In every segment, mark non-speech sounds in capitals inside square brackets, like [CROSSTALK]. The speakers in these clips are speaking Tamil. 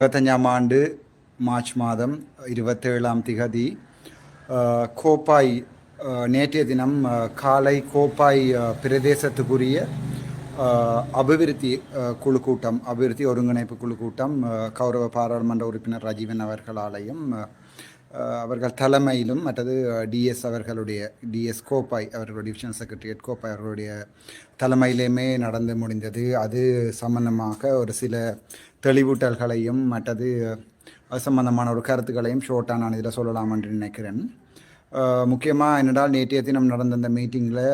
இருபத்தஞ்சாம் ஆண்டு மார்ச் மாதம் இருபத்தேழாம் திகதி கோப்பாய் நேற்றைய தினம் காலை கோப்பாய் பிரதேசத்துக்குரிய அபிவிருத்தி குழு கூட்டம் அபிவிருத்தி ஒருங்கிணைப்பு குழு கூட்டம் கௌரவ பாராளுமன்ற உறுப்பினர் ராஜீவன் அவர்களாலையும் அவர்கள் தலைமையிலும் மற்றது டிஎஸ் அவர்களுடைய டிஎஸ் கோப்பாய் அவர்களுடைய டிவிஷன் செக்ரட்டரியேட் கோப்பாய் அவர்களுடைய தலைமையிலேயுமே நடந்து முடிந்தது அது சம்பந்தமாக ஒரு சில தெளிவூட்டல்களையும் மற்றது அது சம்பந்தமான ஒரு கருத்துக்களையும் ஷோர்ட்டாக நான் இதில் சொல்லலாம் என்று நினைக்கிறேன். முக்கியமாக என்னடால் நேற்றைய தினம் நடந்த இந்த மீட்டிங்கில்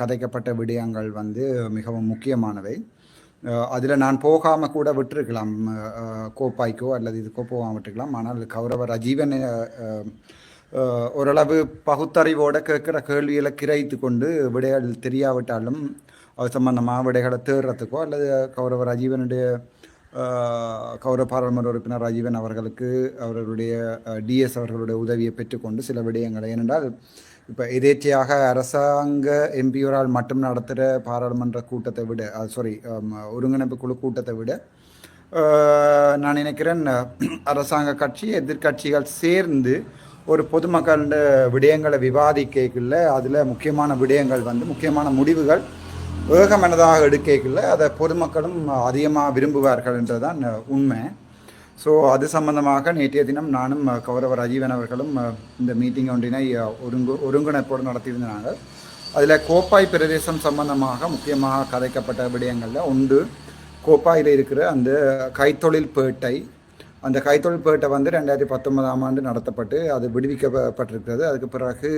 கதைக்கப்பட்ட விடயங்கள் வந்து மிகவும் முக்கியமானவை. அதில் நான் போகாமல் கூட விட்டிருக்கலாம் கோப்பாய்க்கோ அல்லது இதுக்கோ போகாமல் விட்டுருக்கலாம். ஆனால் கௌரவ ரஜீவன் ஓரளவு பகுத்தறிவோடு கேட்குற கேள்விகளை கிரைத்து கொண்டு விடைகள் தெரியாவிட்டாலும் அது சம்பந்தமாக விடைகளை தேடுறதுக்கோ அல்லது கௌரவ ரஜீவனுடைய கௌரவ பாராளுமன்ற உறுப்பினர் ராஜீவன் அவர்களுக்கு அவர்களுடைய டிஎஸ் அவர்களுடைய உதவியை பெற்றுக்கொண்டு சில விடயங்களை. ஏனென்றால் இப்போ எதேச்சையாக அரசாங்க எம்பியோரால் மட்டும் நடத்துகிற பாராளுமன்ற கூட்டத்தை விட சாரி ஒருங்கிணைப்பு குழு கூட்டத்தை விட நான் நினைக்கிறேன் அரசாங்க கட்சி எதிர்க்கட்சிகள் சேர்ந்து ஒரு பொதுமக்கள விடயங்களை விவாதிக்கல அதில் முக்கியமான விடயங்கள் வந்து முக்கியமான முடிவுகள் வேகமனதாக எடுக்கல அதை பொதுமக்களும் அதிகமாக விரும்புவார்கள் என்றுதான் உண்மை. ஸோ அது சம்பந்தமாக நேற்றைய தினம் நானும் கௌரவ ரஜீவன் அவர்களும் இந்த மீட்டிங் ஒன்றினை ஒருங்கு ஒருங்கிணைப்போடு நடத்தியிருந்தாங்க அதில் கோப்பாய் பிரதேசம் சம்பந்தமாக முக்கியமாக கதைக்கப்பட்ட விடயங்களில் ஒன்று கோப்பாயில் இருக்கிற அந்த கைத்தொழில் பேட்டை அந்த கைத்தொழில் பேட்டை வந்து ரெண்டாயிரத்தி பத்தொன்பதாம் ஆண்டு நடத்தப்பட்டு அது விடுவிக்கப்பட்டிருக்கிறது. அதுக்கு பிறகு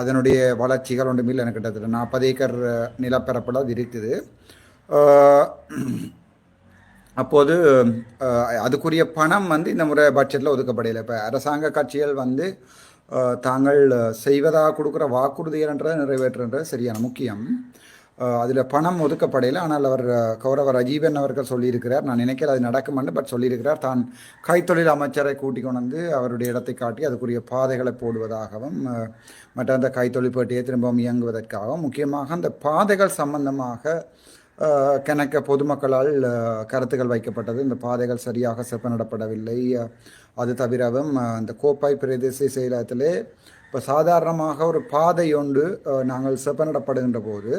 அதனுடைய வளர்ச்சிகள் ஒன்றுமில்லை எனக்கு கிட்டத்தட்ட நாற்பது ஏக்கர் நிலப்பரப்பில் அது இருக்குது. அப்போது அதுக்குரிய பணம் வந்து இந்த முறை பட்ஜெட்டில் ஒதுக்கப்படையில இப்போ அரசாங்க கட்சிகள் வந்து தாங்கள் செய்வதாக கொடுக்குற வாக்குறுதிகள்ன்றதை நிறைவேற்றுன்றது சரியான முக்கியம். அதில் பணம் ஒதுக்கப்படையில் ஆனால் அவர் கௌரவர் அஜீவன் ரஜீவன் அவர்கள் சொல்லியிருக்கிறார். நான் நினைக்கிறேன் அது நடக்குமென்று பட் சொல்லியிருக்கிறார். தான் கைத்தொழில் அமைச்சரை கூட்டிக் கொண்டு வந்து அவருடைய இடத்தை காட்டி அதுக்குரிய பாதைகளை போடுவதாகவும் மற்ற அந்த கைத்தொழில் பேட்டையை திரும்பவும் இயங்குவதற்காகவும் முக்கியமாக அந்த பாதைகள் சம்பந்தமாக கணக்க பொதுமக்களால் கருத்துக்கள் வைக்கப்பட்டது. இந்த பாதைகள் சரியாக செப்பனிடப்படவில்லை அது தவிரவும் அந்த கோப்பாய் பிரதேச செயலகத்திலே இப்போ சாதாரணமாக ஒரு பாதை ஒன்று நாங்கள் செப்பனிடப்படுகின்ற போது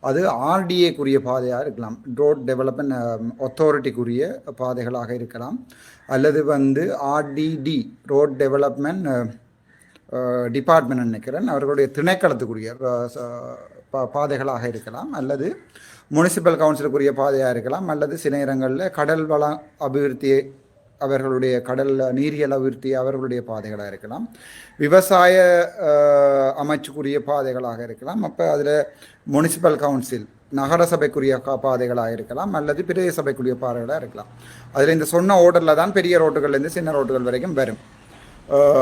அது ஆர்டிஏக்குரிய பாதையாக இருக்கலாம். ரோட் டெவலப்மெண்ட் அத்தாரிட்டிக்குரிய பாதைகளாக இருக்கலாம். அல்லது வந்து ஆர்டிடி ரோட் டெவலப்மெண்ட் டிபார்ட்மெண்ட் நினைக்கிறேன். அவர்களுடைய திணைக்களத்துக்குரிய uh, பா- பாதைகளாக இருக்கலாம். அல்லது முனிசிபல் கவுன்சிலுக்குரிய பாதையாக இருக்கலாம். அல்லது சில நேரங்களில் கடல் வள அபிவிருத்தியை அவர்களுடைய கடல் நீரியல் அபிவிருத்தி அவர்களுடைய பாதைகளாக இருக்கலாம். விவசாய அமைச்சுக்குரிய பாதைகளாக இருக்கலாம். அப்போ அதில் முனிசிபல் கவுன்சில் நகர சபைக்குரிய கா- பாதைகளாக இருக்கலாம். அல்லது பிரதேச சபைக்குரிய பாதைகளாக இருக்கலாம். அதில் இந்த சொன்ன ஓர்டரில் தான் பெரிய ரோட்டுகள்லேருந்து சின்ன ரோட்டுகள் வரைக்கும் வரும்.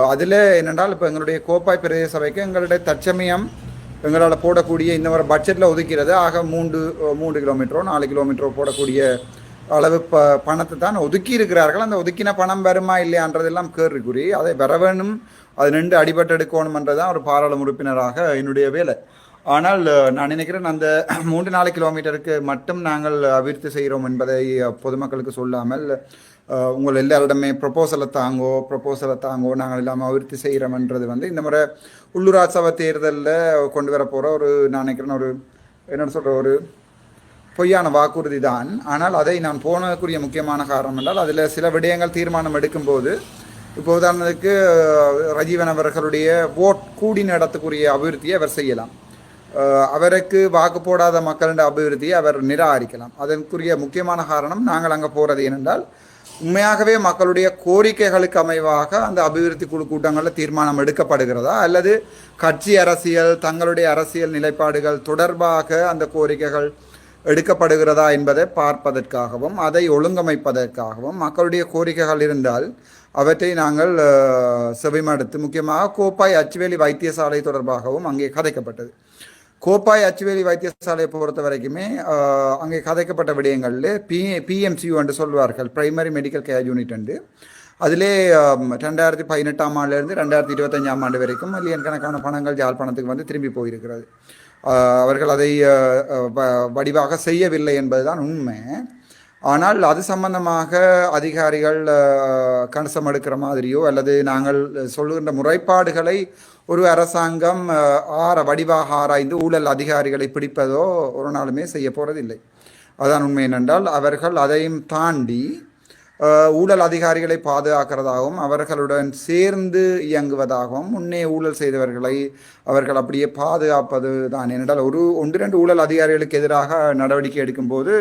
அதில் என்னென்றால் இப்போ எங்களுடைய கோப்பாய் பிரதேச சபைக்கு எங்களுடைய தற்சமயம் எங்களால் போடக்கூடிய இந்த மாதிரி பட்ஜெட்டில் ஒதுக்கிறது. ஆக மூன்று மூன்று கிலோமீட்டரோ நாலு கிலோமீட்டரோ போடக்கூடிய அளவு ப பணத்தை தான் ஒதுக்கி இருக்கிறார்கள் அந்த ஒதுக்கின பணம் வருமா இல்லையான்றதெல்லாம் கேள்விக்குறி. அதை வர வேணும் அது நின்று அடிபட்டெடுக்கணுமன்றது தான் ஒரு பாராளுமன்ற உறுப்பினராக என்னுடைய வேலை. ஆனால் நான் நினைக்கிறேன் அந்த மூன்று நாலு கிலோமீட்டருக்கு மட்டும் நாங்கள் அபிவிருத்தி செய்கிறோம் என்பதை பொதுமக்களுக்கு சொல்லாமல் உங்கள் எல்லாரிடமே ப்ரொப்போசலை தாங்கோ ப்ரொப்போசலை தாங்கோ நாங்கள் இல்லாமல் அபிவிருத்தி செய்கிறோம்ன்றது வந்து இந்த முறை உள்ளூராட்சி தேர்தலில் கொண்டு வர போகிற ஒரு நான் நினைக்கிறேன் ஒரு என்ன சொல்கிற ஒரு பொய்யான வாக்குறுதி தான். ஆனால் அதை நான் போனதுக்குரிய முக்கியமான காரணம் என்றால் அதில் சில விடயங்கள் தீர்மானம் எடுக்கும்போது இப்போ உதாரணத்துக்கு ரஜீவன் அவர்களுடைய ஓட் கூடின இடத்துக்குரிய அபிவிருத்தியை அவர் செய்யலாம். அவருக்கு வாக்கு போடாத மக்களின் அபிவிருத்தியை அவர் நிராகரிக்கலாம். அதற்குரிய முக்கியமான காரணம் நாங்கள் அங்கே போகிறது ஏனென்றால் உண்மையாகவே மக்களுடைய கோரிக்கைகளுக்கு அமைவாக அந்த அபிவிருத்தி குழு கூட்டங்களில் தீர்மானம் எடுக்கப்படுகிறதா? அல்லது கட்சி அரசியல் தங்களுடைய அரசியல் நிலைப்பாடுகள் தொடர்பாக அந்த கோரிக்கைகள் எடுக்கப்படுகிறதா என்பதை பார்ப்பதற்காகவும் அதை ஒழுங்கமைப்பதற்காகவும் மக்களுடைய கோரிக்கைகள் இருந்தால் அவற்றை நாங்கள் செவிமடுத்து முக்கியமாக கோப்பாய் அச்சுவேலி வைத்தியசாலை தொடர்பாகவும் அங்கே கதைக்கப்பட்டது. கோப்பாய் அச்சுவேலி வைத்தியசாலையை பொறுத்த வரைக்குமே அங்கே கதைக்கப்பட்ட விடயங்களில் பி பிஎம்சியூ என்று சொல்வார்கள் பிரைமரி மெடிக்கல் கேர் யூனிட் என்று. அதிலே ரெண்டாயிரத்தி பதினெட்டாம் ஆண்டுலேருந்து ரெண்டாயிரத்தி இருபத்தஞ்சாம் ஆண்டு வரைக்கும் மில்லியன் கணக்கான பணங்கள் யாழ்ப்பாணத்துக்கு வந்து திரும்பி போயிருக்கிறது. அவர்கள் அதை வ- வடிவாக செய்யவில்லை என்பதுதான் உண்மை. ஆனால் அது சம்பந்தமாக அதிகாரிகள் அஹ், கணிசம் எடுக்கிற மாதிரியோ அல்லது நாங்கள் சொல்லுகின்ற முறைப்பாடுகளை ஒரு அரசாங்கம் ஆற வடிவாக ஆராய்ந்து ஊழல் அதிகாரிகளை பிடிப்பதோ ஒரு நாளுமே செய்ய போகிறதில்லை அதான் உண்மை என்னென்றால் அவர்கள் அதையும் தாண்டி ஊழல் அதிகாரிகளை பாதுகாக்கிறதாகவும் அவர்களுடன் சேர்ந்து இயங்குவதாகவும் முன்னே ஊழல் செய்தவர்களை அவர்கள் அப்படியே பாதுகாப்பது தான். ஏனென்றால் ஒரு ஒன்று ரெண்டு ஊழல் அதிகாரிகளுக்கு எதிராக நடவடிக்கை எடுக்கும்போது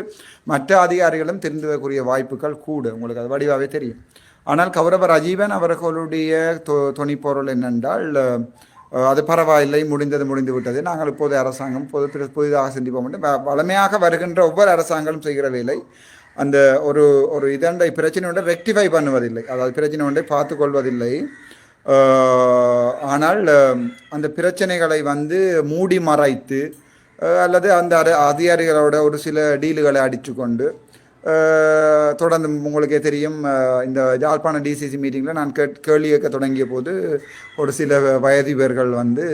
மற்ற அதிகாரிகளும் திருந்துவதற்குரிய வாய்ப்புகள் கூடு உங்களுக்கு அது வடிவாகவே தெரியும். ஆனால் கௌரவ ரஜீவன் அவர்களுடைய தொ துணிப்பொருள் என்னென்றால் அது பரவாயில்லை முடிந்தது முடிந்து விட்டது நாங்கள் இப்போது அரசாங்கம் பொது புதிதாக சிந்திப்போம் வளமையாக வருகின்ற ஒவ்வொரு அரசாங்கங்களும் செய்கிற வேலை அந்த ஒரு ஒரு இதண்டை பிரச்சனை ஒன்றை ரெக்டிஃபை பண்ணுவதில்லை. அதாவது பிரச்சனை ஒன்றை பார்த்து கொள்வதில்லை ஆனால் அந்த பிரச்சனைகளை வந்து மூடி மறைத்து அல்லது அந்த அதிகாரிகளோட ஒரு சில டீலுகளை அடித்துக்கொண்டு கொண்டு தொடர்ந்து உங்களுக்கே தெரியும் இந்த யாழ்ப்பாண டிசிசி மீட்டிங்கில் நான் கேட் கேள்வி கேட்க தொடங்கிய போது ஒரு சில வயதிபர்கள் வந்து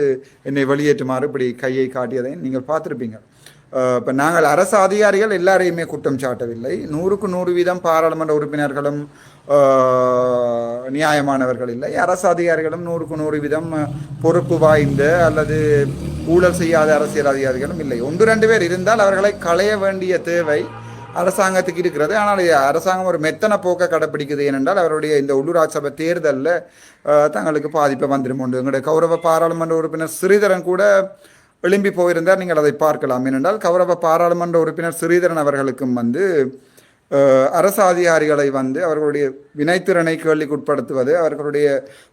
என்னை வெளியேற்றுமாறு இப்படி கையை காட்டியதை நீங்கள் பார்த்துருப்பீங்க. இப்போ நாங்கள் அரசு அதிகாரிகள் எல்லாரையுமே குற்றம் சாட்டவில்லை. நூறுக்கு நூறு வீதம் பாராளுமன்ற உறுப்பினர்களும் நியாயமானவர்கள் இல்லை. அரசு அதிகாரிகளும் நூறுக்கு நூறு வீதம் பொறுப்பு வாய்ந்த அல்லது ஊழல் செய்யாத அரசியல் அதிகாரிகளும் இல்லை. ஒன்று ரெண்டு பேர் இருந்தால் அவர்களை களைய வேண்டிய தேவை அரசாங்கத்துக்கு இருக்கிறது. ஆனால் அரசாங்கம் ஒரு மெத்தனை போக்க கடைப்பிடிக்குது ஏனென்றால் அவருடைய இந்த உள்ளூராட்சி சபை தேர்தலில் தங்களுக்கு பாதிப்பை வந்துடும் உண்டு. எங்களுடைய கௌரவ பாராளுமன்ற உறுப்பினர் ஸ்ரீதரன் கூட எழும்பி போயிருந்தார். நீங்கள் அதை பார்க்கலாம். ஏனென்றால் கௌரவ பாராளுமன்ற உறுப்பினர் ஸ்ரீதரன் அவர்களுக்கும் வந்து அரசு அதிகாரிகளை வந்து அவர்களுடைய வினைத்திறனை கேள்விக்குட்படுத்துவது அவர்களுடைய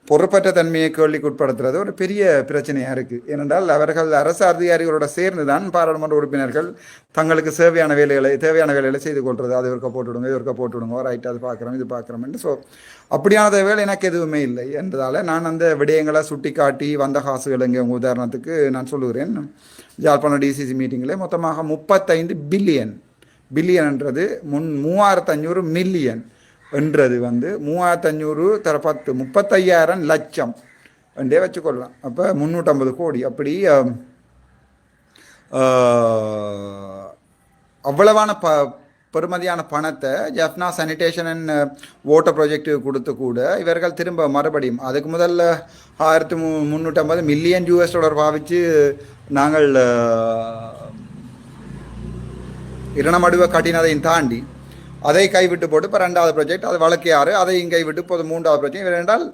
பொறுப்பற்ற தன்மையை கேள்விக்குட்படுத்துறது ஒரு பெரிய பிரச்சனையாக இருக்குது ஏனென்றால் அவர்கள் அரசு அதிகாரிகளோட சேர்ந்து தான் பாராளுமன்ற உறுப்பினர்கள் தங்களுக்கு தேவையான வேலைகளை தேவையான வேலைகளை செய்து கொள்வது அது இருக்க போட்டுவிடுங்க இது இருக்க போட்டுவிடுங்க ரைட் அது பார்க்குறோம் இது பார்க்குறோம் என்று ஸோ அப்படியான வேலை எனக்கு எதுவுமே இல்லை என்றதால் நான் அந்த விடயங்களை சுட்டி காட்டி வந்த காசுகள் இங்கே உங்கள் உதாரணத்துக்கு நான் சொல்லுகிறேன். யாழ்ப்பாணம் டிசிசி மீட்டிங்கில் மொத்தமாக முப்பத்தைந்து பில்லியன் பில்லியன்ன்றது முன் மூவாயிரத்து அஞ்சூறு மில்லியன் என்றது வந்து மூவாயிரத்து அஞ்சூறு தர பத்து முப்பத்தையாயிரம் லட்சம் என்றே வச்சுக்கொள்ளலாம். அப்போ முந்நூற்றம்பது கோடி. அப்படி அவ்வளவான ப பெறுமதியான பணத்தை Jaffna sanitation and water project கொடுத்து கூட இவர்கள் திரும்ப மறுபடியும் அதுக்கு முதல்ல ஆயிரத்தி மு முந்நூற்றம்பது மில்லியன் யூஎஸ் டாலர் பாவிச்சு நாங்கள் இரணமடுவை கட்டினதையும் தாண்டி அதை கைவிட்டு போட்டு இப்போ ரெண்டாவது ப்ராஜெக்ட் அது வழக்கு அதையும் கைவிட்டு இப்போது மூன்றாவது ப்ராஜெக்ட் ஏனென்றால்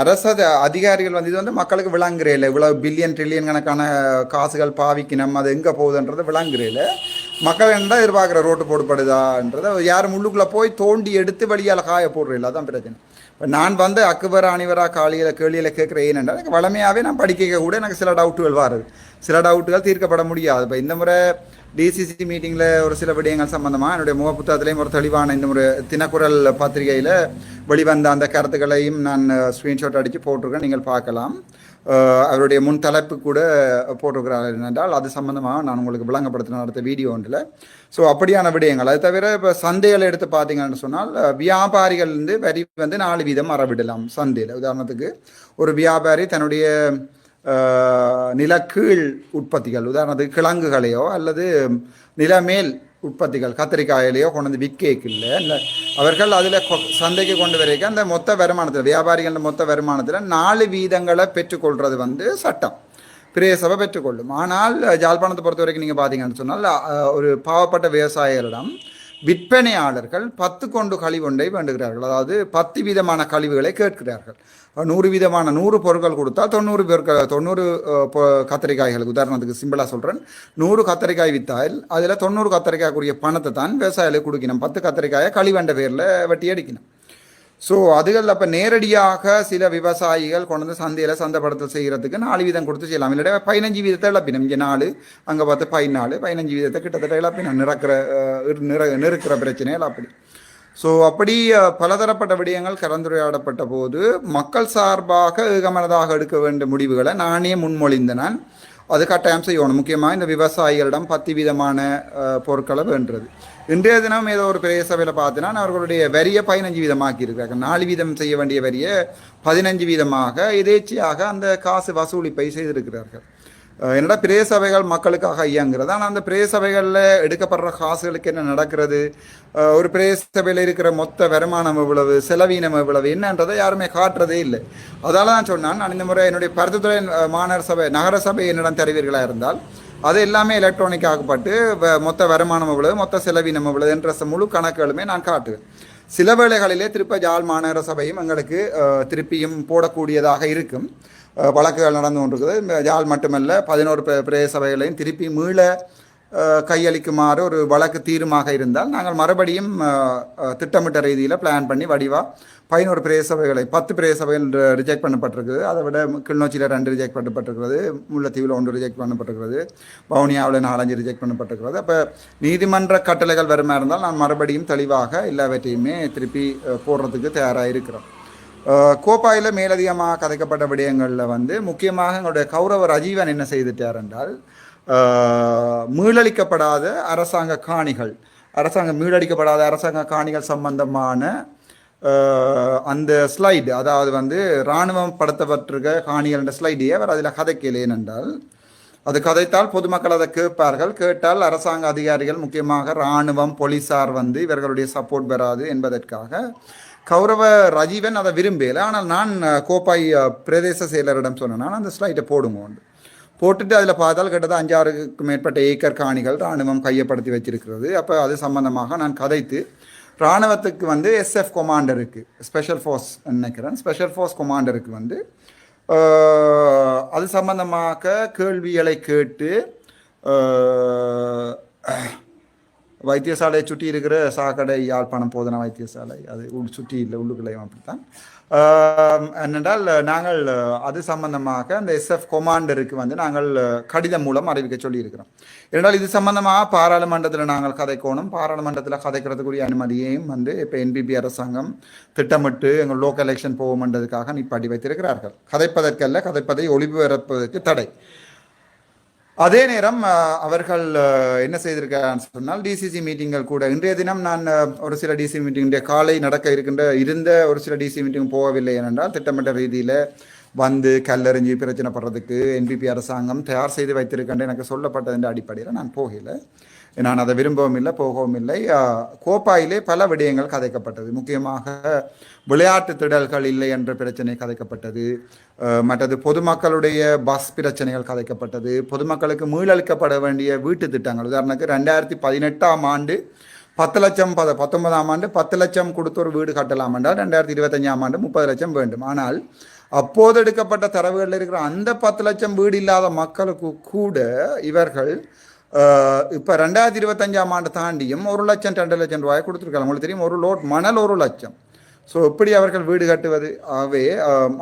அரசு அதிகாரிகள் வந்து இது வந்து மக்களுக்கு விளங்குறே இல்லை. இவ்வளோ பில்லியன் ட்ரில்லியன் கணக்கான காசுகள் பாவிக்கணும் அது எங்கே போகுதுன்றது விளங்குறே இல்லை. மக்கள் என்ன எதிர்பார்க்குற ரோட்டு போடுபடுதான்றதை யாரும் உள்ளுக்குள்ளே போய் தோண்டி எடுத்து வழியால் காய போடுறதில்ல அதான் பிரச்சனை. இப்போ நான் வந்து அக்குபர் அணிவரா காலியில் கேள்வியில் கேட்குற ஏனென்றால் எனக்கு வளமையாகவே நான் படிக்க கூட எனக்கு சில டவுட்டுகள் வருது. சில டவுட்டுகள் தீர்க்கப்பட முடியாது. இப்போ இந்த முறை டிசிசி மீட்டிங்கில் ஒரு சில விடயங்கள் சம்பந்தமாக என்னுடைய முக புத்தகத்திலையும் ஒரு தெளிவான இந்த ஒரு தினக்குரல் பத்திரிகையில் வெளிவந்த அந்த கருத்துக்களையும் நான் ஸ்க்ரீன்ஷாட் அடித்து போட்டிருக்கேன். நீங்கள் பார்க்கலாம். அவருடைய முன் தலைப்பு கூட போட்டிருக்கிறார் என்றால் அது சம்பந்தமாக நான் உங்களுக்கு விளங்கப்படுத்தின அடுத்த வீடியோ ஒன்றில். ஸோ அப்படியான விடயங்கள். அது தவிர இப்போ சந்தையில் எடுத்து பார்த்தீங்கன்னு சொன்னால் வியாபாரிகள் வந்து வரி வந்து நாலு வீதம் அறவிடலாம் சந்தையில். உதாரணத்துக்கு ஒரு வியாபாரி தன்னுடைய நிலக்கீழ் உற்பத்திகள் உதாரணத்துக்கு கிழங்குகளையோ அல்லது நிலமேல் உற்பத்திகள் கத்திரிக்காயிலையோ கொண்டு வந்து விற்கல இல்லை அவர்கள் அதில் சந்தைக்கு கொண்டு வரைக்கும் அந்த மொத்த வருமானத்தில் வியாபாரிகள் மொத்த வருமானத்தில் நாலு வீதங்களை பெற்றுக்கொள்வது வந்து சட்டம். பிரேசபை பெற்றுக்கொள்ளும். ஆனால் ஜாழ்ப்பாணத்தை பொறுத்த வரைக்கும் நீங்கள் பார்த்தீங்கன்னு சொன்னால் ஒரு பாவப்பட்ட விவசாயிகளிடம் விற்பனையாளர்கள் பத்து கொண்டு கழிவொன்றை வேண்டுகிறார்கள். அதாவது பத்து விதமான கழிவுகளை கேட்கிறார்கள். நூறு விதமான நூறு பொருட்கள் கொடுத்தால் தொண்ணூறு பொருட்கள் தொண்ணூறு அஹ், பொ- உதாரணத்துக்கு சிம்பிளாக சொல்கிறேன் நூறு கத்தரிக்காய் விற்றால் அதில் தொண்ணூறு கத்தரிக்காய்க்குரிய பணத்தை தான் விவசாயிகளுக்கு கொடுக்கணும். பத்து கத்திரிக்காயை கழிவண்ட பேரில் வெட்டி அடிக்கணும். ஸோ அதுகள் அப்போ நேரடியாக சில விவசாயிகள் கொண்டு வந்து சந்தையில் சந்தைப்படுத்தல் செய்கிறதுக்கு நாலு வீதம் கொடுத்து செய்யலாம். இல்லாட்டி பதினஞ்சு வீதத்தை இழப்பினம். இங்கே நாலு அங்கே பார்த்து பதினாலு பதினஞ்சு வீதத்தை கிட்டத்தட்ட இழப்பினம். நிறக்கிற நிற நெருக்கிற பிரச்சனைகள் அப்படி. ஸோ அப்படி பலதரப்பட்ட விடயங்கள் கலந்துரையாடப்பட்ட போது மக்கள் சார்பாக ஏகமனதாக எடுக்க வேண்டிய முடிவுகளை நானே முன்மொழிந்த நான் அது கட்டாயம் செய்யணும். முக்கியமாக இந்த விவசாயிகளிடம் பத்து விதமான பொருட்களை வேண்டுறது. இன்றைய தினம் ஏதோ ஒரு பெரிய சபையில் பார்த்தீங்கன்னா அவர்களுடைய வரியை பதினஞ்சு வீதமாக்கி இருக்கிறார்கள் நாலு வீதம் செய்ய வேண்டிய வரியை பதினஞ்சு வீதமாக எதேச்சியாக அந்த காசு வசூலிப்பை செய்திருக்கிறார்கள். என்னடா பிரே சபைகள் மக்களுக்காக ஐயாங்கிறது? ஆனால் அந்த பிரே சபைகளில் எடுக்கப்படுற காசுகளுக்கு என்ன நடக்கிறது? ஒரு பிரே சபையில் இருக்கிற மொத்த வருமானம் எவ்வளவு? செலவீனம் எவ்வளவு? என்னன்றதை யாருமே காட்டுறதே இல்லை. அதால தான் சொன்னான் நான் இந்த முறை என்னுடைய பருத்துத்துறை மாநகர சபை நகர சபை என்னிடம் தருவீர்களாக இருந்தால் அது எல்லாமே எலக்ட்ரானிக் ஆகப்பட்டு வ- மொத்த வருமானம் எவ்வளவு மொத்த செலவினம் எவ்வளவு என்ற முழு கணக்குகளுமே நான் காட்டுவேன். சில வேளைகளிலே திருப்ப ஜாழ் மாநகர சபையும் எங்களுக்கு திருப்பியும் போடக்கூடியதாக இருக்கும். வழக்குகள் நடந்து கொண்டிருக்குது. இந்த ஜாழ் மட்டுமல்ல பதினோரு பிரதேச சபைகளையும் திருப்பி மீள கையளிக்குமாறு ஒரு வழக்கு தீர்மாக இருந்தால் நாங்கள் மறுபடியும் திட்டமிட்ட ரீதியில் பிளான் பண்ணி வடிவாக பதினோரு பிரேசபைகளை பத்து பிரேசபைகள் ரிஜெக்ட் பண்ணப்பட்டிருக்குது. அதை விட கிளிநொச்சியில் ரெண்டு ரிஜெக்ட் பண்ணப்பட்டிருக்கிறது முல்லைத்தீவில் ஒன்று ரிஜெக்ட் பண்ணப்பட்டிருக்கிறது பவுனியாவில் நாலஞ்சு ரிஜெக்ட் பண்ணப்பட்டிருக்கிறது அப்போ நீதிமன்ற கட்டளைகள் வருமா இருந்தால் நான் மறுபடியும் தெளிவாக எல்லாவற்றையுமே திருப்பி போடுறதுக்கு தயாராக இருக்கிறோம். கோப்பாயில் மேலதிகமாக கதைக்கப்பட்ட விடயங்களில் வந்து முக்கியமாக எங்களுடைய கௌரவ ரஜீவன் என்ன செய்துட்டார் என்றால் மீளளிக்கப்படாத அரசாங்க காணிகள். அரசாங்கம் மீளடிக்கப்படாத அரசாங்க காணிகள் சம்பந்தமான அந்த ஸ்லைடு அதாவது வந்து இராணுவம் படுத்தப்பட்டிருக்க காணிகள் என்ற ஸ்லைடையே அவர் அதில் கதைக்கல ஏனென்றால் அது கதைத்தால் பொதுமக்கள் அதை கேட்பார்கள். கேட்டால் அரசாங்க அதிகாரிகள் முக்கியமாக இராணுவம் போலீசார் வந்து இவர்களுடைய சப்போர்ட் பெறாது என்பதற்காக கௌரவ ரஜீவன் அதை விரும்பல. ஆனால் நான் கோப்பாய் பிரதேச செயலரிடம் சொன்னேன். அந்த ஸ்லைட்டை போடுங்க போட்டுட்டு அதில் பார்த்தால் கிட்டத்தட்ட அஞ்சாறுக்கு மேற்பட்ட ஏக்கர் காணிகள் இராணுவம் கையப்படுத்தி வச்சிருக்கிறது. அப்போ அது சம்பந்தமாக நான் கதைத்து இராணுவத்துக்கு வந்து எஸ்எஃப் கொமாண்டருக்கு ஸ்பெஷல் ஃபோர்ஸ் நினைக்கிறேன். ஸ்பெஷல் ஃபோர்ஸ் கொமாண்டருக்கு வந்து அது சம்பந்தமாக கேள்விகளை கேட்டு வைத்தியசாலையை சுற்றி இருக்கிற சாக்கடை யாழ்ப்பாணம் போதனா வைத்தியசாலை அது உள் சுற்றி இல்லை உள்ளுக்குள்ளேயும் அப்படித்தான். என்னென்றால் நாங்கள் அது சம்பந்தமாக அந்த எஸ்எஃப் கொமாண்டருக்கு வந்து நாங்கள் கடிதம் மூலம் அறிவிக்க சொல்லியிருக்கிறோம். ஏனென்றால் இது சம்பந்தமாக பாராளுமன்றத்தில் நாங்கள் கதைக்கோணும். பாராளுமன்றத்தில் கதைக்கிறதுக்குரிய அனுமதியையும் வந்து இப்போ என்பிபி அரசாங்கம் திட்டமிட்டு எங்கள் லோக்கல் எலெக்ஷன் போகும்ன்றதுக்காக நிப்பாட்டி வைத்திருக்கிறார்கள். கதைப்பதற்கல்ல கதைப்பதை ஒளிபரப்பதற்கு தடை. அதே நேரம் அவர்கள் என்ன செய்திருக்கான்னு சொன்னால் டிசிசி மீட்டிங்கள் கூட. இன்றைய தினம் நான் ஒரு சில டிசி மீட்டிங் காலை நடக்க இருக்கின்ற இருந்த ஒரு சில டிசி மீட்டிங் போகவில்லை ஏனென்றால் திட்டமிட்ட ரீதியில் வந்து கல்லறிஞ்சி பிரச்சனைப்படுறதுக்கு என்பிபி அரசாங்கம் தயார் செய்து வைத்திருக்கின்ற எனக்கு சொல்லப்பட்டதின் அடிப்படையில் நான் போகலை. நான் அதை விரும்பவும் இல்லை போகவும் இல்லை. கோப்பாயிலே பல விடயங்கள் கதைக்கப்பட்டது. முக்கியமாக விளையாட்டு திடல்கள் இல்லை என்ற பிரச்சனை கதைக்கப்பட்டது. மற்றது பொதுமக்களுடைய பஸ் பிரச்சனைகள் கதைக்கப்பட்டது. பொதுமக்களுக்கு மீளளிக்கப்பட வேண்டிய வீட்டு திட்டங்கள். உதாரணத்துக்கு ரெண்டாயிரத்தி பதினெட்டாம் ஆண்டு பத்து லட்சம் பத பத்தொன்பதாம் ஆண்டு பத்து லட்சம் கொடுத்து ஒரு வீடு கட்டலாம் என்றால் ரெண்டாயிரத்தி இருபத்தஞ்சாம் ஆண்டு முப்பது லட்சம் வேண்டும். ஆனால் அப்போது எடுக்கப்பட்ட தரவுகளில் இருக்கிற அந்த பத்து லட்சம் வீடு இல்லாத மக்களுக்கு கூட இவர்கள் இப்போ ரெண்டாயிரத்தி இருபத்தஞ்சாம் ஆண்டு தாண்டியும் ஒரு லட்சம் ரெண்டு லட்சம் ரூபாய் கொடுத்துருக்காங்க. உங்களுக்கு தெரியும் ஒரு லோட் மணல் ஒரு லட்சம். ஸோ எப்படி அவர்கள் வீடு கட்டுவது? ஆகவே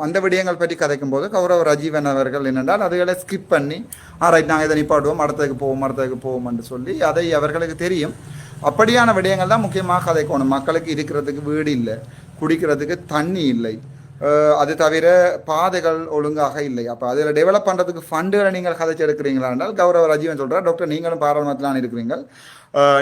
அந்த விடயங்கள் பற்றி கதைக்கும் போது கௌரவ ரஜீவன் அவர்கள் என்னென்றால் அதுகளை ஸ்கிப் பண்ணி ஆராய்ச்சி நாங்கள் இதை நிப்பாட்டுவோம் அடுத்ததுக்கு போவோம் அடுத்ததுக்கு போவோம் என்று சொல்லி அதை அவர்களுக்கு தெரியும். அப்படியான விடயங்கள் தான் முக்கியமாக கதைக்கணும். மக்களுக்கு இருக்கிறதுக்கு வீடு இல்லை குடிக்கிறதுக்கு தண்ணி இல்லை அது தவிர பாதைகள் ஒழுங்காக இல்லை. அப்போ அதில் டெவலப் பண்ணுறதுக்கு ஃபண்டுகளை நீங்கள் கதைச்சு எடுக்கிறீங்களா என்றால் கௌரவ ரஜீவன் சொல்கிறார் டாக்டர் நீங்களும் பாராளுமன்றத்தில் இருக்கிறீர்கள்.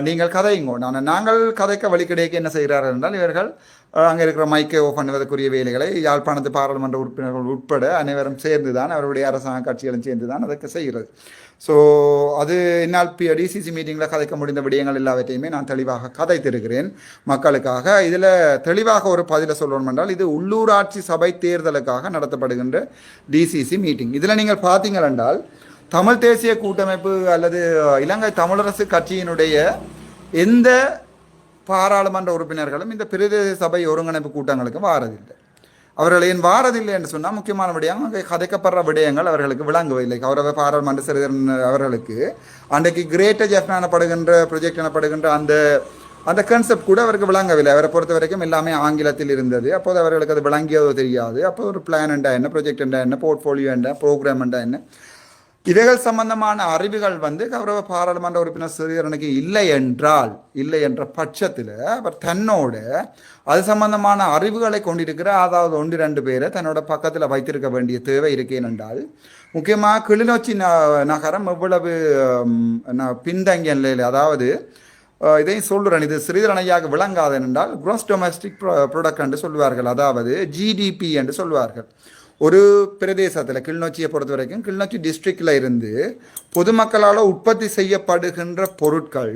நீங்கள் கதையுங்க. நான் நாங்கள் கதைக்க வழி கிடைக்க என்ன செய்கிறார்கள்? என்றால் இவர்கள் அங்கே இருக்கிற மைக்கை ஓ பண்ணுவதற்குரிய வேலைகளை யாழ்ப்பாணத்து பாராளுமன்ற உறுப்பினர்கள் உட்பட அனைவரும் சேர்ந்து தான் அவருடைய அரசாங்க கட்சிகளும் சேர்ந்து தான் அதற்கு செய்கிறது. ஸோ அது என்னால் பி டிசிசி மீட்டிங்கில் கதைக்க முடிந்த விடயங்கள் எல்லாவற்றையுமே நான் தெளிவாக கதைத்திருக்கிறேன். மக்களுக்காக இதில் தெளிவாக ஒரு பதிலை சொல்லணும் என்றால் இது உள்ளூராட்சி சபை தேர்தலுக்காக நடத்தப்படுகின்ற டிசிசி மீட்டிங் இதில் நீங்கள் பார்த்தீங்கள் என்றால் தமிழ் தேசிய கூட்டமைப்பு அல்லது இலங்கை தமிழரசு கட்சியினுடைய எந்த பாராளுமன்ற உறுப்பினர்களும் இந்த பிரதேச சபை ஒருங்கிணைப்பு கூட்டங்களுக்கு வாரதில்லை. அவர்கள் ஏன் வாரதில்லை என்று சொன்னால் முக்கியமான விடயம் அங்கே கதைக்கப்படுற விடயங்கள் அவர்களுக்கு விளங்கவில்லை. கௌரவ பாராளுமன்ற சிறுதன் அவர்களுக்கு அன்றைக்கு கிரேட்டர் ஜெஃப் எனப்படுகின்ற ப்ரொஜெக்ட் எனப்படுகின்ற அந்த அந்த கான்செப்ட் கூட அவருக்கு விளங்கவில்லை. அவரை பொறுத்த வரைக்கும் எல்லாமே ஆங்கிலத்தில் இருந்தது. அப்போது அவர்களுக்கு அது விளங்கியதோ தெரியாது. அப்போ ஒரு பிளான் என்றா என்ன ப்ரொஜெக்ட் என்றா என்ன போர்ட்ஃபோலியோ என்ன ப்ரோக்ராம் என்றா என்ன? இவைகள் சம்பந்தமான அறிவுகள் வந்து கௌரவ பாராளுமன்ற உறுப்பினர் சிறியரனுக்கு இல்லை என்றால் இல்லை என்ற பட்சத்தில் அவர் தன்னோட அது சம்பந்தமான அறிவுகளை கொண்டிருக்கிற அதாவது ஒன்று ரெண்டு பேரை தன்னோட பக்கத்தில் வைத்திருக்க வேண்டிய தேவை இருக்கேன் என்றால் முக்கியமாக கிளிநொச்சி ந- நகரம் எவ்வளவு பின்தங்கிய நிலையில் அதாவது இதையும் சொல்லுறேன் இது ஸ்ரீதரன் ஐயாவுக்கு விளங்காது என்றால் குரோஸ் டொமஸ்டிக் ப்ரொடக்ட் என்று சொல்வார்கள் அதாவது ஜிடிபி என்று சொல்வார்கள் ஒரு பிரதேசத்தில் கிளிநொச்சியை பொறுத்த வரைக்கும் கிளிநொச்சி டிஸ்ட்ரிக்டில் இருந்து பொதுமக்களால் உற்பத்தி செய்யப்படுகின்ற பொருட்கள்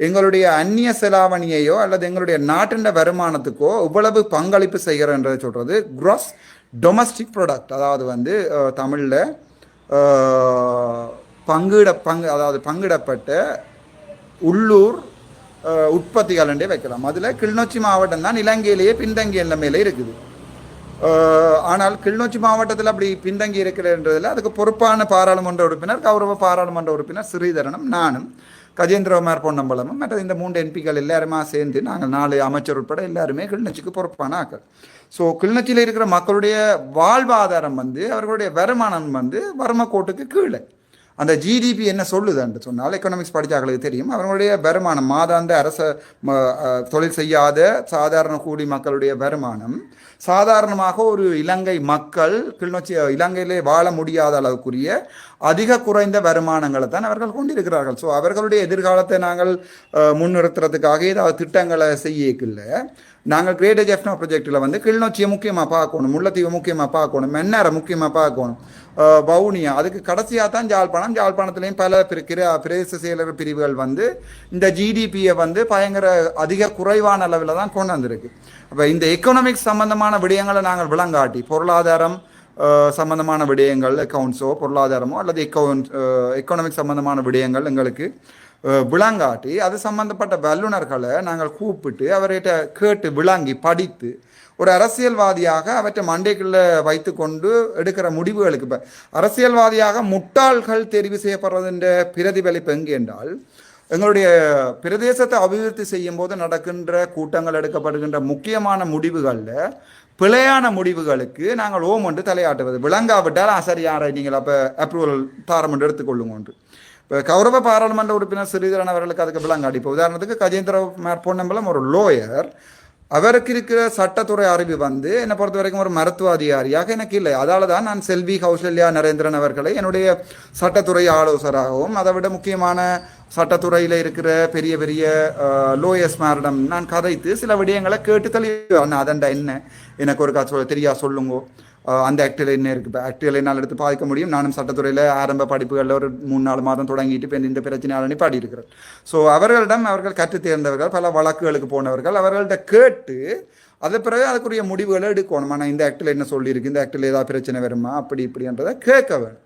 எங்களுடைய அந்நிய செலாவணியையோ அல்லது எங்களுடைய நாட்டின் வருமானத்துக்கோ இவ்வளவு பங்களிப்பு செய்கிறன்றதை சொல்கிறது க்ராஸ் டொமஸ்டிக் ப்ராடக்ட் அதாவது வந்து தமிழில் பங்கிட பங்கு அதாவது பங்கிடப்பட்ட உள்ளூர் அஹ், உற்பத்திகள் என்றே வைக்கலாம். அதில் கிளிநொச்சி மாவட்டம் தான் இலங்கையிலேயே பின்தங்கிய நிலைமையில இருக்குது. ஆனால் கிளிநொச்சி மாவட்டத்தில் அப்படி பின்தங்கி இருக்கிறன்றதில் அதுக்கு பொறுப்பான பாராளுமன்ற உறுப்பினர் கௌரவ பாராளுமன்ற உறுப்பினர் ஸ்ரீதரனும் நானும் கஜேந்திரகுமார் பொன்னம்பலமும் மற்ற இந்த மூன்று எம்பிக்கள் எல்லாருமா சேர்ந்து நாங்கள் நாலு அமைச்சர் உட்பட எல்லாருமே கிளிநொச்சிக்கு பொறுப்பான ஆக்கள். ஸோ கிளிநொச்சியில் இருக்கிற மக்களுடைய வாழ்வாதாரம் வந்து அவர்களுடைய வருமானம் வந்து வறுமை கோட்டுக்கு கீழே. அந்த ஜிடிபி என்ன சொல்லுதுன்னு சொன்னால் எக்கனாமிக்ஸ் படித்தாக்களுக்கு தெரியும் அவர்களுடைய வருமானம் மாதாந்த அரச தொழில் செய்யாத சாதாரண கூலி மக்களுடைய வருமானம் சாதாரணமாக ஒரு இலங்கை மக்கள் கிளிநொச்சி இலங்கையிலே வாழ முடியாத அளவுக்குரிய அதிக குறைந்த வருமானங்களை தான் அவர்கள் கொண்டிருக்கிறார்கள். ஸோ அவர்களுடைய எதிர்காலத்தை நாங்கள் முன்னிறுத்துறதுக்காக ஏதாவது திட்டங்களை செய்யக்கில்ல நாங்கள் கிரேட் ஜெஃப்னா ப்ரொஜெக்டில் வந்து கிளிநொச்சியை முக்கியமாக பார்க்கணும் முல்லைத்தீவை முக்கியமாக பார்க்கணும் மென்னாரை முக்கியமாக பார்க்கணும். வவுனியா. அதுக்கு கடைசியாக தான் ஜாழ்ப்பாணம். ஜாழ்ப்பாணத்துலேயும் பல பிற கிர- பிரதேச செயலர் பிரிவுகள் வந்து இந்த ஜிடிபியை வந்து பயங்கர அதிக குறைவான அளவில் தான் கொண்டு வந்திருக்கு. அப்போ இந்த எக்கனாமிக்ஸ் சம்பந்தமான விடயங்களை நாங்கள் விளங்காட்டி பொருளாதாரம் சம்பந்தமான விடயங்கள் அக்கௌண்ட்ஸோ பொருளாதாரமோ அல்லது எக்கௌண்ட் எக்கனாமிக் சம்பந்தமான விடயங்கள் எங்களுக்கு விளங்காட்டி அது சம்பந்தப்பட்ட வல்லுநர்களை நாங்கள் கூப்பிட்டு அவர்கிட்ட கேட்டு விளங்கி படித்து ஒரு அரசியல்வாதியாக அவற்றை மண்டைக்குள்ள வைத்துக்கொண்டு எடுக்கிற முடிவுகளுக்கு இப்போ அரசியல்வாதியாக முட்டாள்கள் தெரிவு செய்யப்படுறதுன்ற பிரதிபலிப்பு எங்கே என்றால் எங்களுடைய பிரதேசத்தை அபிவிருத்தி செய்யும் போது நடக்கின்ற கூட்டங்கள் எடுக்கப்படுகின்ற முக்கியமான முடிவுகளில் பிழையான முடிவுகளுக்கு நாங்கள் ஓம் என்று தலையாட்டுவது. விளங்காவிட்டால் "ஆ, சரி யாரை நீங்கள் அப்போ அப்ரூவல் தாரம் என்று எடுத்துக்கொள்ளுங்க ஒன்று. இப்போ கௌரவ பாராளுமன்ற உறுப்பினர் ஸ்ரீதரன் அவர்களுக்கு அதுக்கு விளங்காடி இப்போ உதாரணத்துக்கு கஜேந்திர குமார் ஒரு லோயர் அவருக்கு இருக்கிற சட்டத்துறை அறிவு வந்து என்னை பொறுத்த வரைக்கும் ஒரு மருத்துவ அதிகாரியாக எனக்கு இல்லை. அதால தான் நான் செல்வி கௌசல்யா நரேந்திரன் அவர்களை என்னுடைய சட்டத்துறை ஆலோசகராகவும் அதை விட முக்கியமான சட்டத்துறையில் இருக்கிற பெரிய பெரிய லோயர்ஸ் மேரிடம் நான் கதைத்து சில விடயங்களை கேட்டு தெளிவு அதண்டா என்ன? எனக்கு ஒரு சொல்ல தெரியா? சொல்லுங்கோ. அந்த ஆக்டில் என்ன இருக்குது இப்போ ஆக்டில் என்னால் எடுத்து பாதிக்க முடியும். நானும் சட்டத்துறையில் ஆரம்ப படிப்புகளில் ஒரு மூணு நாலு மாதம் தொடங்கிட்டு இப்போ இந்த பிரச்சனையால் நிப்பாடி ஸோ அவர்களிடம் அவர்கள் கற்று தேர்ந்தவர்கள் பல வழக்குகளுக்கு போனவர்கள் அவர்கள்ட்ட கேட்டு அது பிறகு அதுக்குரிய முடிவுகளை எடுக்கணும். ஆனால் இந்த ஆக்டில் என்ன சொல்லியிருக்கு? இந்த ஆக்டில் ஏதாவது பிரச்சனை வருமா? அப்படி இப்படின்றதை கேட்க வேணும்.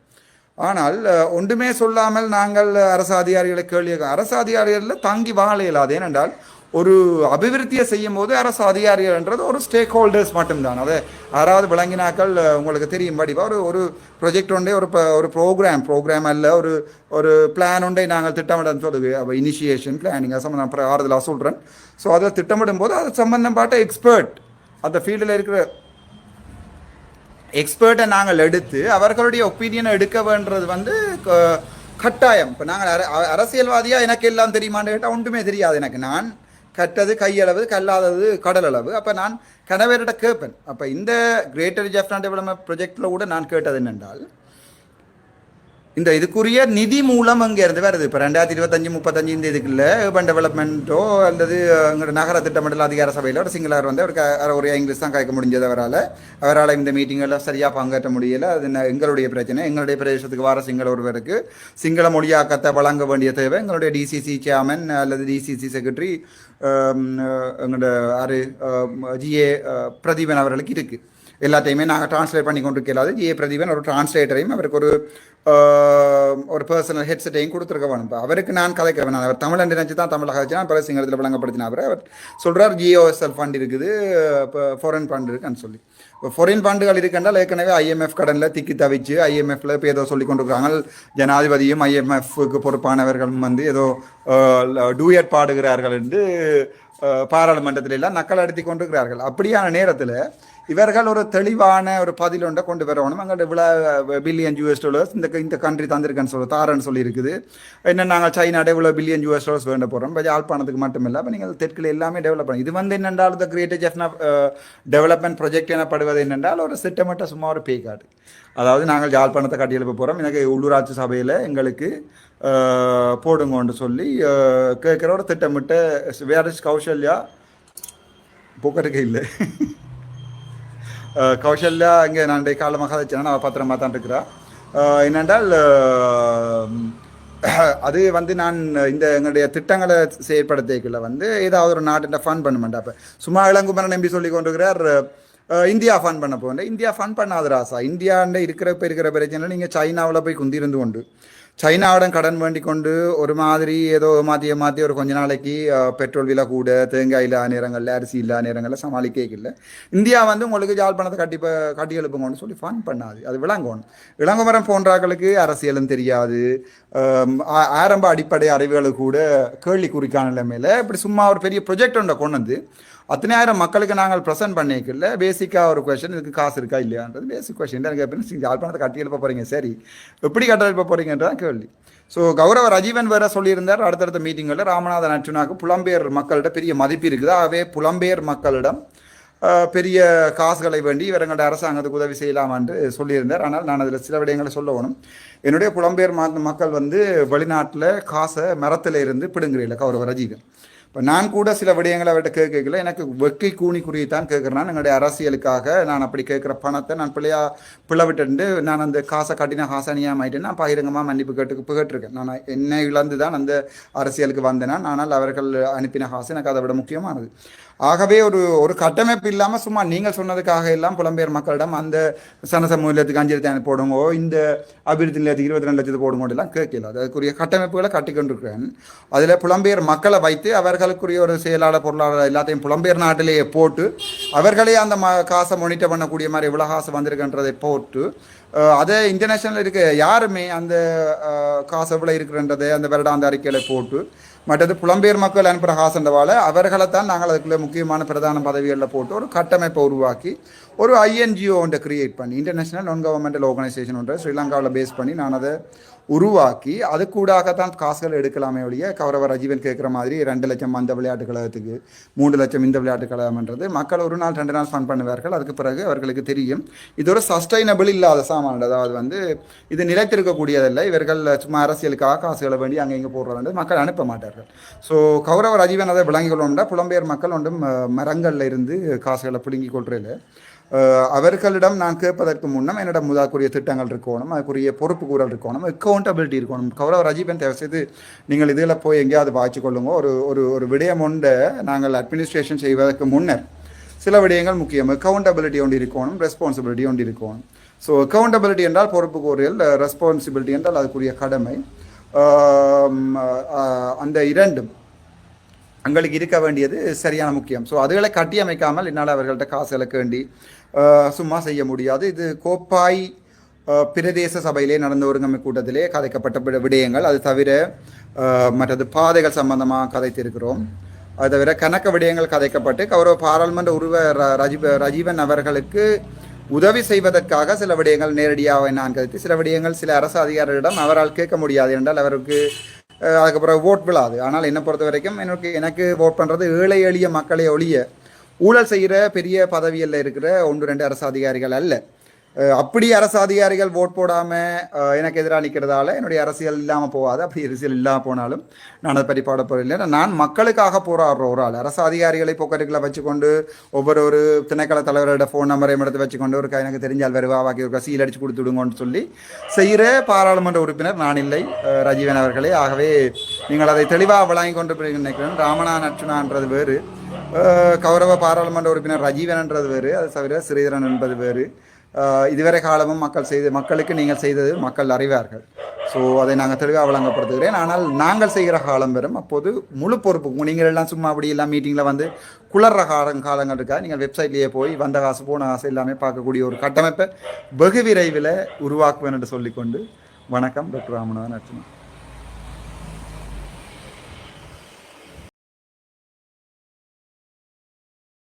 ஆனால் ஒன்றுமே சொல்லாமல் நாங்கள் அரசு அதிகாரிகளை கேள்வி அரசு அதிகாரிகளில் தங்கி வாழ இயலாது. ஏனென்றால் ஒரு அபிவிருத்தியை செய்யும் போது அரசு அதிகாரிகள்ன்றது ஒரு ஸ்டேக் ஹோல்டர்ஸ் மட்டும்தான். அதை யாராவது விளங்கினாக்கள் உங்களுக்கு தெரியும். படிப்பா ஒரு ஒரு ப்ரொஜெக்ட் ஒன்றே ஒரு ப- ஒரு ப்ரோக்ராம் ப்ரோக்ராம் அல்ல ஒரு ஒரு பிளான் உண்டே நாங்கள் திட்டமிடன்னு சொல்லுது. அப்போ இனிஷியேஷன் பிளானிங் சம்மந்தம் அப்புறம் ஆறுதலாக சொல்கிறேன் ஸோ அதை திட்டமிடும் போது அது சம்பந்தப்பட்ட எக்ஸ்பர்ட் அந்த ஃபீல்டில் இருக்கிற எக்ஸ்பர்ட்டை நாங்கள் எடுத்து அவர்களுடைய ஒப்பீனியனை எடுக்க வேண்டது வந்து க- கட்டாயம். இப்போ நாங்கள் அர எனக்கு எல்லாம் தெரியுமான்னு கேட்டால் ஒன்றுமே தெரியாது எனக்கு. நான் கட்டது கையளவு கல்லாதது கடலளவு. அப்போ நான் கணவர்கிட்ட கேட்பேன் அப்போ இந்த கிரேட்டர் ஜெஃப்னா டெவலப்மெண்ட் ப்ரொஜெக்டில் கூட நான் கேட்டது என்னென்றால் இந்த இதுக்குரிய நிதி மூலம் அங்கே இருந்து வருது. இப்போ ரெண்டாயிரத்தி இருபத்தஞ்சு முப்பத்தஞ்சு இந்த இதுக்குள்ள urban டெவலப்மெண்ட்டோ அல்லது எங்களோட நகர திட்டமிடல் அதிகார சபையில் ஒரு சிங்களர் வந்து அவருக்கு ஒரு இங்கிலீஷ் தான் கேட்க முடிஞ்சது அவரால். அவரால் இந்த மீட்டிங்கெல்லாம் சரியாக பங்கேற்ற முடியல. அது எங்களுடைய பிரச்சனை. எங்களுடைய பிரதேசத்துக்கு வர சிங்கள ஒருவருக்கு சிங்கள மொழியாக்கத்தை வழங்க வேண்டிய தேவை. எங்களுடைய டிசிசி சேர்மன் அல்லது டிசிசி செக்ரட்டரி எங்களோட ஆறு ஜிஏ பிரதீபன் அவர்களுக்கு இருக்குது எல்லாத்தையுமே நாங்கள் ட்ரான்ஸ்லேட் பண்ணி கொண்டு இருக்கலாது ஜிஏ பிரதீபன் ஒரு டிரான்ஸ்லேட்டரையும் அவருக்கு ஒரு ஒரு பர்சனல் ஹெட்செட்டையும் கொடுத்துருக்க வேணும் அவருக்கு நான் கதைக்கிறேன் வேணாம் அவர் தமிழ் நினைச்சு தான் தமிழ் கதைச்சு நான் பிறகு சிங்களத்தில் விளங்கப்படுத்தின அவர் அவர் சொல்கிறார் ஜிஓஎஸ்எல் ஃபண்ட் இருக்குது இப்போ ஃபாரின் ஃபண்ட் இருக்குன்னு சொல்லி. இப்போ ஃபாரின் ஃபண்டுகள் இருக்குன்றால் ஏற்கனவே ஐஎம்எஃப் கடனில் திக்கி தவிச்சு ஐஎம்எஃப்ல இப்போ ஏதோ சொல்லி கொண்டிருக்கிறாங்க ஜனாதிபதியும் ஐஎம்எஃப்க்கு பொறுப்பானவர்களும் வந்து ஏதோ டூயட் பாடுகிறார்கள் என்று பாராளுமன்றத்திலெல்லாம் பாராளுமன்றத்தில் எல்லாம் நக்கல் அடித்து கொண்டிருக்கிறார்கள். அப்படியான நேரத்தில் இவர்கள் ஒரு தெளிவான ஒரு பதில் ஒன்றை கொண்டு வரணும். அங்கே இவ்வளோ பில்லியன் யூஎஸ் டாலர்ஸ் இந்த இந்த கண்ட்ரி தந்திருக்கேன்னு சொல்ல தாரன்னு சொல்லியிருக்குது. என்ன நாங்கள் சைனாட இவ்வளோ பில்லியன் யூஎஸ் டாலர்ஸ் வேண்ட போகிறோம் இப்போ யாழ்ப்பாணத்துக்கு மட்டும் இல்லை அப்போ நீங்கள் தெற்கில் எல்லாமே டெவலப் பண்ணி இது வந்து என்னென்றால் இந்த கிரேட்டர் ஜெஃப்னா டெவலப்மெண்ட் ப்ரொஜெக்ட் எனப்படுவது என்னென்றால் ஒரு திட்டமிட்ட சும்மா ஒரு பே கார்டு அதாவது நாங்கள் யாழ்ப்பாணத்தை கட்டியெழுப்ப போகிறோம் எனக்கு உள்ளூராட்சி சபையில் எங்களுக்கு போடுங்கன்னு சொல்லி கேட்குற ஒரு திட்டமிட்ட வேற கௌசல்யா புக்கருக்கு இல்லை. [LAUGHS] கௌசல்யா இங்கே நான் காலமாக கதைச்சேன் அவள் பத்திரமா தான் இருக்கிறா. என்னென்றால் அது வந்து நான் இந்த எங்களுடைய திட்டங்களை செயற்படுத்திக்கல வந்து ஏதாவது ஒரு நாட்டில் ஃபன் பண்ண மாட்டேன் அப்போ சும்மா இளங்குமரன் நம்பி சொல்லி கொண்டிருக்கிறார் இந்தியா ஃபன் பண்ண போகிறேன் இந்தியா ஃபன் பண்ணாத ராசா. இந்தியாண்ட இருக்கிற இருக்கிற பிரச்சனை நீங்கள் சைனாவில் போய் குந்திருந்து கொண்டு சைனாவிடம் கடன் வேண்டி கொண்டு ஒரு மாதிரி ஏதோ மாற்றி மாற்றி ஒரு கொஞ்ச நாளைக்கு பெட்ரோல் விலை கூட தேங்காய் இல்லாத நேரங்களில் அரிசி இல்லாத நேரங்களில் சமாளிக்க இல்லை. இந்தியா வந்து உங்களுக்கு ஜாழ்ப்பாணத்தை கட்டி கட்டி எழுப்புங்கன்னு சொல்லி ஃபன் பண்ணாது. அது விளங்கணும். இளங்குமரம் போன்றாக்களுக்கு அரசியலும் தெரியாது. ஆரம்ப அடிப்படை அறிவுகளுக்கு கூட கேள்விக்குறிக்கான நிலைமையில் இப்படி சும்மா ஒரு பெரிய ப்ரொஜெக்ட் ஒன்றை கொண்டு வந்து அத்தனாயிரம் மக்களுக்கு நாங்கள் ப்ரெசென்ட் பண்ணிக்கல. பேசிக்காக ஒரு கொஷின் இதுக்கு காசு இருக்கா இல்லையான்றது பேசிக் கொஷின் எனக்கு எப்படின்னு நீங்கள் யாழ்ப்பாணத்தை கட்டி எழுப்ப போகிறீங்க சரி. எப்படி கட்ட எழுப்ப போகிறீங்கன்றதான் கேள்வி. ஸோ கௌரவ ரஜீவன் வேற சொல்லியிருந்தார் அடுத்தடுத்த மீட்டிங்களில் ராமநாதன் அர்ச்சுனாக்கு புலம்பெயர் மக்கள்கிட்ட பெரிய மதிப்பு இருக்குது. ஆகவே புலம்பெயர் மக்களிடம் பெரிய காசுகளை வேண்டி இவர்களோட அரசாங்கத்துக்கு உதவி செய்யலாம் என்று சொல்லியிருந்தார். ஆனால் நான் அதில் சில விடயங்களை சொல்லணும் என்னுடைய புலம்பெயர் மக்கள் வந்து வெளிநாட்டில் காசை மரத்தில் இருந்து பிடுங்குறீங்கள கௌரவ ரஜீவன். இப்போ நான் கூட சில விடயங்களை அவர்கிட்ட கேட்கல. எனக்கு வெக்கை கூணி குறி தான் கேட்குறேன். எங்களுடைய அரசியலுக்காக நான் அப்படி கேட்குற பணத்தை நான் பிள்ளையா பிள்ளை நான் அந்த காசை கட்டின காசனியாக ஆயிட்டு நான் பகிரங்கமாக மன்னிப்பு கேட்டு கேட்டிருக்கேன் நான் என்னை இழந்து தான் அந்த அரசியலுக்கு வந்தேன் ஆனால் அவர்கள் அனுப்பின காசு எனக்கு அதை விட முக்கியமானது. ஆகவே ஒரு ஒரு கட்டமைப்பு இல்லாமல் சும்மா நீங்கள் சொன்னதுக்காக எல்லாம் புலம்பெயர் மக்களிடம் அந்த சனசமூலத்துக்கு அஞ்சு லட்சம் போடுங்கோ இந்த அபிவிருத்தி நிலையத்துக்கு இருபத்தி ரெண்டு லட்சத்து போடுங்கோ எல்லாம் கேட்கல. அதுக்குரிய கட்டமைப்புகளை கட்டிக்கொண்டிருக்கிறேன். அதில் புலம்பெயர் மக்களை வைத்து அவர்களுக்குரிய ஒரு செயலாளர் பொருளாளர் எல்லாத்தையும் புலம்பெயர் நாட்டிலேயே போட்டு அவர்களே அந்த ம காசை மொனிட்டர் பண்ணக்கூடிய மாதிரி இவ்வளோ காசு வந்திருக்குன்றதை போட்டு அதை இன்டர்நேஷனல் இருக்க யாருமே அந்த காசு எவ்வளோ இருக்கிறன்றது அந்த வருடாந்த அறிக்கையில் போட்டு மற்றது புலம்பெயர் மக்கள் அனுப்புகிற காசுன்றவால அவர்களை தான் நாங்கள் அதுக்குள்ளே முக்கியமான பிரதான பதவிகளில் போட்டு ஒரு கட்டமைப்பை உருவாக்கி ஒரு ஐஎன்ஜிஓ ஒன்றை கிரியேட் பண்ணி இன்டர்நேஷனல் நான் கவர்மெண்டல் ஆர்கனைசேஷன் ஒன்றை ஸ்ரீலங்காவில் பேஸ் பண்ணி நான் அதை உருவாக்கி அது கூடாகத்தான் காசுகள் எடுக்கலாமே ஒழிய கௌரவ ரஜீவன் கேட்குற மாதிரி ரெண்டு லட்சம் அந்த விளையாட்டு கழகத்துக்கு மூன்று லட்சம் இந்த விளையாட்டு கழகம்ன்றது. மக்கள் ஒரு நாள் ரெண்டு நாள் ஃபன் பண்ணுவார்கள். அதுக்கு பிறகு அவர்களுக்கு தெரியும். இது ஒரு சஸ்டைனபிள் இல்லாத சாமான். அதாவது வந்து இது நிலைத்திருக்கக்கூடியதல்ல. இவர்கள் சும்மா அரசியலுக்காக காசுகளை வேண்டி அங்கே இங்கே போடுறது மக்கள் அனுப்ப மாட்டார்கள். ஸோ கௌரவ ரஜீவன் அதை விளங்கிக் கொள்ளணும்னா புலம்பெயர் மக்கள் ஒன்றும் மரங்களில் இருந்து காசுகளை பிடுங்கி கொள்றதில்ல. அவர்களிடம் நான் கேட்பதற்கு முன்னம் என்னிடம் முதற்குரிய திட்டங்கள் இருக்கணும் அதுக்குரிய பொறுப்பு கூறல் இருக்கணும் அக்கௌண்டபிலிட்டி இருக்கணும். கௌரவ ரஜீபன் தேவை செய்து நீங்கள் இதில் போய் எங்கேயாவது வாய்ச்சி கொள்ளுங்க. ஒரு ஒரு ஒரு விடயம் ஒன்றை நாங்கள் அட்மினிஸ்ட்ரேஷன் செய்வதற்கு முன்னர் சில விடயங்கள் முக்கியம். அக்கௌண்டபிலிட்டி ஒன்று இருக்கணும் ரெஸ்பான்சிபிலிட்டி ஒன்று இருக்கணும். ஸோ அக்கௌண்டபிலிட்டி என்றால் பொறுப்பு கூறியல் ரெஸ்பான்சிபிலிட்டி என்றால் அதுக்குரிய கடமை. அந்த இரண்டும் எங்களுக்கு இருக்க வேண்டியது சரியான முக்கியம். ஸோ அதுகளை கட்டியமைக்காமல் என்னால் அவர்கள்ட்ட காசு இழக்க வேண்டி சும்மா செய்ய முடியாது. இது கோப்பாய் பிரதேச சபையிலே நடந்த ஒருங்கமை கூட்டத்திலே கதைக்கப்பட்ட விட- விடயங்கள். அது தவிர மற்றது பாதைகள் சம்பந்தமாக கதைத்திருக்கிறோம். அது தவிர கணக்க விடயங்கள் கதைக்கப்பட்டு கௌரவ பாராளுமன்ற உருவ ர- ரஜீவ ரஜீவன் அவர்களுக்கு உதவி செய்வதற்காக சில விடயங்கள் நேரடியாக நான் கதைத்து சில விடயங்கள் சில அரசு அதிகாரிகளிடம் அவரால் கேட்க முடியாது என்றால் அவருக்கு அதுக்கப்புறம் ஓட் விழாது ஆனால் என்னை பொறுத்த வரைக்கும் எனக்கு எனக்கு ஓட் பண்ணுறது ஏழை எளிய மக்களை ஒழிய ஊழல் செய்கிற பெரிய பதவியில் இருக்கிற ஒன்று ரெண்டு அரசு அதிகாரிகள் அல்ல. அப்படி அரசு அதிகாரிகள் ஓட் போடாமல் எனக்கு எதிராக நிற்கிறதால என்னுடைய அரசியல் இல்லாமல் போகாது. அப்படி அரசியல் இல்லாமல் போனாலும் நான் அதை பற்றி பாட நான் மக்களுக்காக போராடுற ஒரு ஆள். அரசு அதிகாரிகளை போக்கட்டுகளை வச்சுக்கொண்டு ஒவ்வொரு ஒரு திணைக்கள தலைவரோட ஃபோன் நம்பரையும் எடுத்து வச்சுக்கொண்டு ஒரு க- எனக்கு தெரிஞ்சால் வருவா வாக்கி ஒரு சீல் அடிச்சு கொடுத்து விடுங்கன்னு சொல்லி செய்கிற பாராளுமன்ற உறுப்பினர் நான் இல்லை. ரஜீவன் அவர்களே. ஆகவே நீங்கள் அதை தெளிவாக வழங்கி கொண்டு நினைக்கிறேன். ராமனா நச்சுனான்றது வேறு. கௌரவ பாராளுமன்ற உறுப்பினர் ரஜீவன்ன்றது வேறு. அது தவிர ஸ்ரீதரன் என்பது வேறு. இதுவரை காலமும் மக்கள் செய்து மக்களுக்கு நீங்கள் செய்தது மக்கள் அறிவார்கள். ஸோ அதை நாங்கள் தெளிவாக வழங்கப்படுத்துகிறேன் ஆனால் நாங்கள் செய்கிற காலம் வரும். அப்போது முழு பொறுப்பு நீங்கள் எல்லாம் சும்மா அப்படி எல்லாம் மீட்டிங்கில் வந்து குளர்ற காலம் காலங்கள் இருக்கா? நீங்கள் வெப்சைட்லேயே போய் வந்த காசு போன காசு எல்லாமே பார்க்கக்கூடிய ஒரு கட்டமைப்பை வெகு விரைவில் உருவாக்குவேன் என்று சொல்லிக்கொண்டு வணக்கம். டாக்டர் ராமநாதன் அர்ச்சனா.